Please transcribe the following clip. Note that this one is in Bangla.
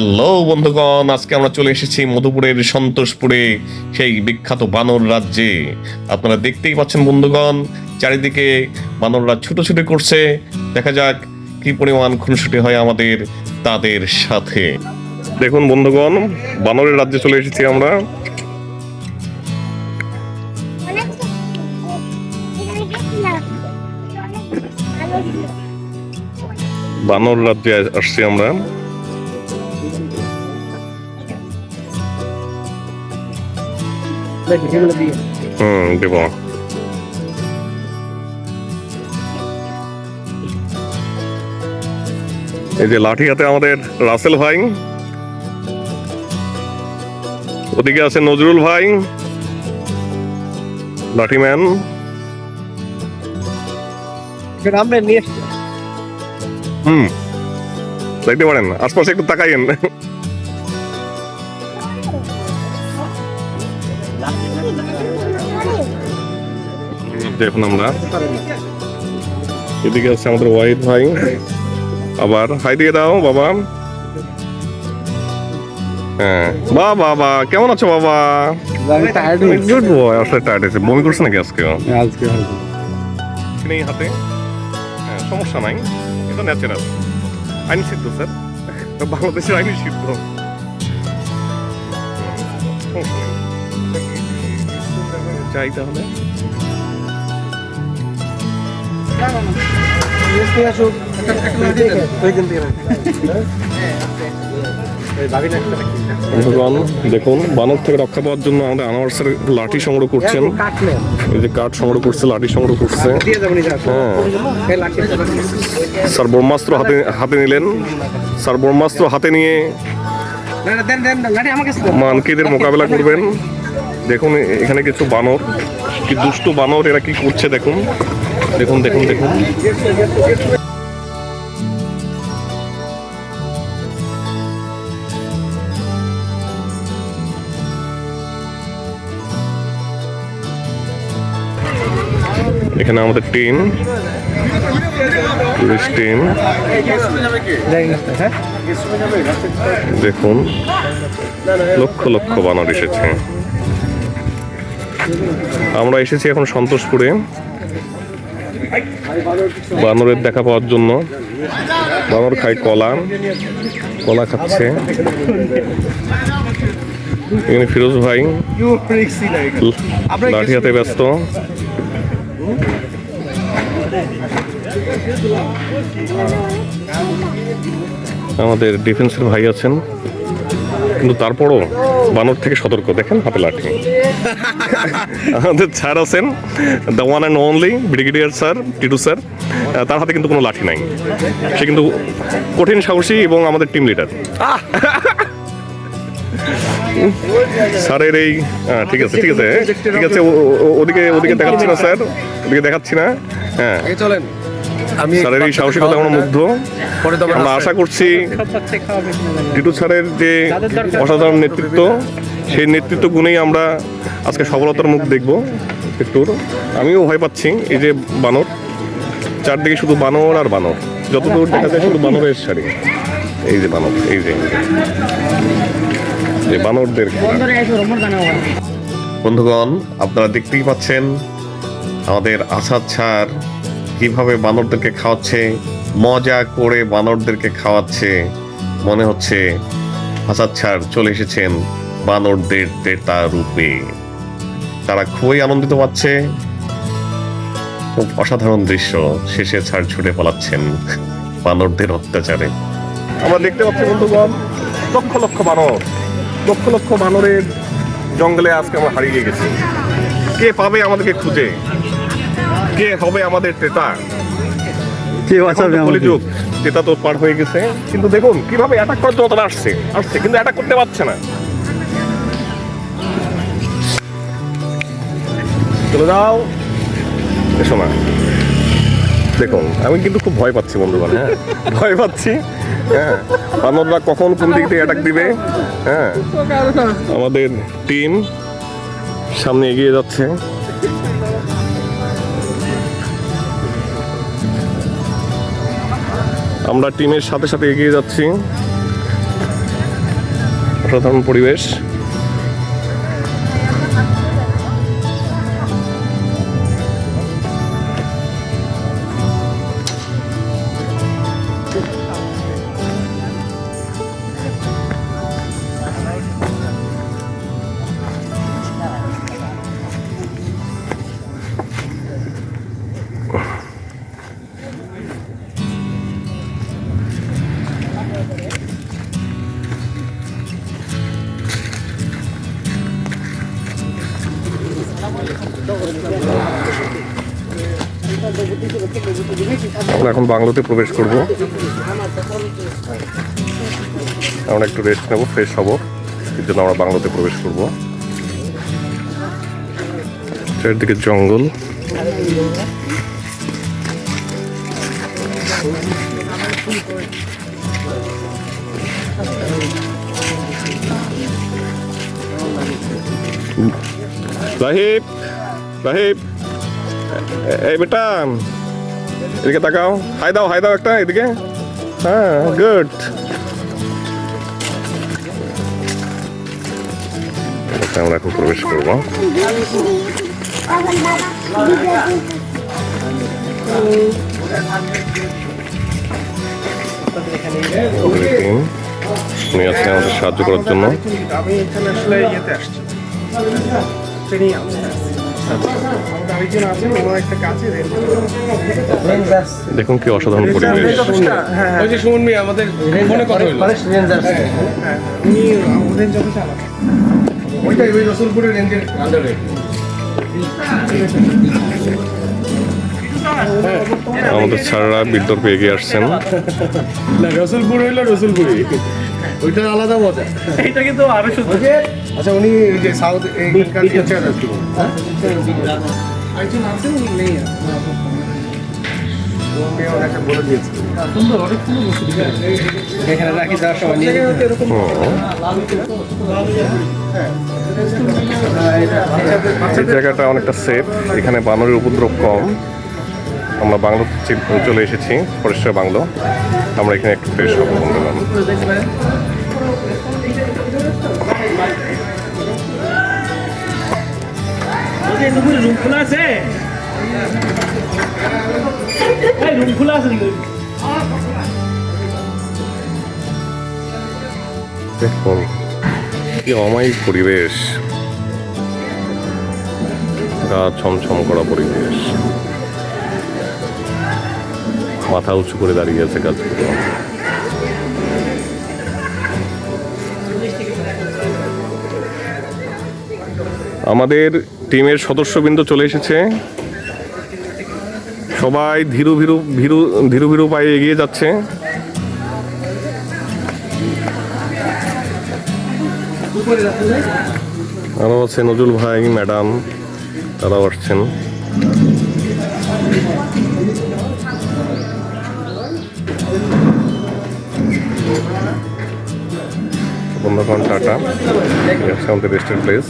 হ্যালো বন্ধুগণ, আজকে আমরা চলে এসেছি মধুপুরের সন্তোষপুরে, সেই বিখ্যাত বানর রাজ্যে। আপনারা দেখতেই পাচ্ছেন বন্ধুগণ, চারিদিকে বানররা ছুটোছুটি করছে। দেখা যাক কি পরিমাণ খুনসুটি হয় আমাদের, তাদের সাথে। দেখুন বন্ধুগণ, বানরের রাজ্যে চলে এসেছি আমরা। বানর রাজ্যে আসছি আমরা। হুম দেব। এই যে লাঠি হাতে আমাদের রাসেল ভাই। ওদিকে আছে নজরুল ভাই। লাঠি ম্যান হুম দেখতে পারেন আশপাশে একটু তাকাইয়েন। দেখুন আমরা। এদিকে আছে আমাদের ওয়াহিদ ভাই। আবার হাই দিয়ে দাও বাবা। হ্যাঁ। বা বাবা কেমন আছো বাবা? গুড বয় আসলে টায়ার্ড আছে বমি করছে নাকি আজকে আজকে নেই হাতে। হ্যাঁ সমস্যা নাই। এটা ন্যাচারাল আইন সিদ্ধ স্যার। বাংলাদেশের আইনি সিদ্ধ। সমস্যা নেই। যাই তাহলে। বন্ধুগণ দেখুন। বানর থেকে রক্ষা পাওয়ার জন্য আমাদের আনারসের লাঠি সংগ্রহ করছেন। এই যে কাঠ সংগ্রহ করছে লাঠি সংগ্রহ করছে। হ্যাঁ। স্যার ব্রহ্মাস্ত্র হাতে হাতে নিলেন। স্যার ব্রহ্মাস্ত্র হাতে নিয়ে না না দেন দেন লাঠি আমাকে মানকিদের মোকাবেলা করবেন। দেখুন, এখানে কিছু বানর। কি দুষ্টু বানর এরা কি করছে দেখুন। দেখুন দেখুন দেখুন। এখানে আমাদের টিম টুরিস্ট হ্যাঁ দেখুন, লক্ষ লক্ষ বানর এসেছে। আমরা এসেছি এখন সন্তোষপুরে। বানরের দেখা পাওয়ার জন্য। বানর খায় কলা কলা খাচ্ছে। এখানে ফিরোজ ভাই লাঠি হাতে ব্যস্ত। আমাদের ডিফেন্সের ভাই আছেন। কিন্তু তারপরও বানর থেকে সতর্ক। দেখেন হাতে লাঠি আমাদের স্যার আছেন the one and only brigadier sir Titu sir তার হাতে কিন্তু কোনো লাঠি নাই। সে কিন্তু কঠিন সাহসী এবং আমাদের টিম লিডার স্যারের এই ঠিক আছে ঠিক আছে ঠিক আছে ওদিকে ওদিকে দেখাচ্ছি না, স্যার। ওদিকে দেখাচ্ছি না। হ্যাঁ। চলেন। আমি স্যারের এই সাহসিকতা আমরা মুগ্ধ। আমরা আশা করছি টিটু স্যারের যে অসাধারণ নেতৃত্ব সেই নেতৃত্ব গুণেই আমরা আজকে সফলতার মুখ দেখব একটু আমিও ভয় পাচ্ছি এই যে বানর। চারদিকে শুধু বানর আর বানর। যতদূর দেখা যায় শুধু বানরের শাড়ি। এই যে বানর এই যে যে। বানরদের বন্ধুগণ আপনারা দেখতেই পাচ্ছেন আমাদের আসাদ ছাড় কীভাবে বানরদেরকে খাওয়াচ্ছে, মজা করে বানরদেরকে খাওয়াচ্ছে, মনে হচ্ছে আসাদ ছাড় চলে এসেছেন বানরদের দেতা রূপে। তারা খুবই আনন্দিত পাচ্ছে। খুব অসাধারণ দৃশ্য শেষে ছাড় ছুটে পালাচ্ছেন বানরদের অত্যাচারে। আমরা দেখতে পাচ্ছি, বন্ধুগণ, লক্ষ লক্ষ বানর, লক্ষ লক্ষ বানরের জঙ্গলে আজকে আমরা হারিয়ে গেছি। কে পাবে আমাদেরকে খুঁজে? কে হবে আমাদের ক্রেতা কে এখন তো কলিযুগ ক্রেতা তো পার হয়ে গেছে। কিন্তু দেখুন কীভাবে অ্যাটাক করার জন্য তারা আসছে? আসছে কিন্তু অ্যাটাক করতে পারছে না। চলে যাও। এসো না। দেখুন আমি কিন্তু খুব ভয় পাচ্ছি বন্ধুগণ হ্যাঁ? ভয় পাচ্ছি হ্যাঁ? বানররা কখন কোন দিক থেকে অ্যাটাক দিবে? হ্যাঁ? আমাদের টিম সামনে এগিয়ে যাচ্ছে। আমরা টিমের সাথে সাথে এগিয়ে যাচ্ছি। অসাধারণ পরিবেশ। এখন বাংলোতে প্রবেশ করব। আমরা একটু রেস্ট নেব ফ্রেশ হব। এর জন্য আমরা বাংলোতে প্রবেশ করব। চারিদিকে জঙ্গল। রাহিব এ- এই বেটা। এদিকে তাকাও। হাই দাও হাই দাও একটা, এদিকে। হ্যাঁ গুড আমরা এখন প্রবেশ করব। উনি আমাদের সাহায্য করার জন্য। দেখুন কি অসাধারণ পরিবেশ। হ্যাঁ ওই যে সুমন মিয়া আমাদের ফোনে কথা হইল হ্যাঁ উনি ওদের যত ওইটাই ওই রসুলপুরের রেঞ্জের আন্ডারে আমাদের স্যাররা বিদ্যর্পে এগিয়ে আসছেন। না রসুলপুর হইল রসুলপুরি। ওইটার আলাদা মজা। এইটা কিন্তু আরও শুধু আচ্ছা উনি এই যে সাউথ এইখানকার টিচার আর কি একজন আছেন উনি নেই ওনাকে বলে দিয়েছে এখানে রাখি যাওয়ার সময় নিয়ে যেতে এরকম এই জায়গাটা অনেকটা সেফ এখানে বানরের উপদ্রব কম। আমরা বাংলো চলে এসেছি পরিষ্কার বাংলো। আমরা এখানে একটু ফ্রেশ হব বন্ধুগণ রুম খোলা আছে? রুম খোলা আছে দেখুন কি অমায়িক পরিবেশ। গা ছমছম করা পরিবেশ। মাথা উঁচু করে দাঁড়িয়ে আছে গাছগুলো আমাদের টিমের সদস্যবৃন্দ চলে এসেছে। সবাই ধীরু ভীরু ভীরু ধীরু ভীরু পায়ে এগিয়ে যাচ্ছে। আরও আছে নজরুল ভাই, ম্যাডাম, তারাও আসছেন। বন্ধুগণ tata. It's on the bested place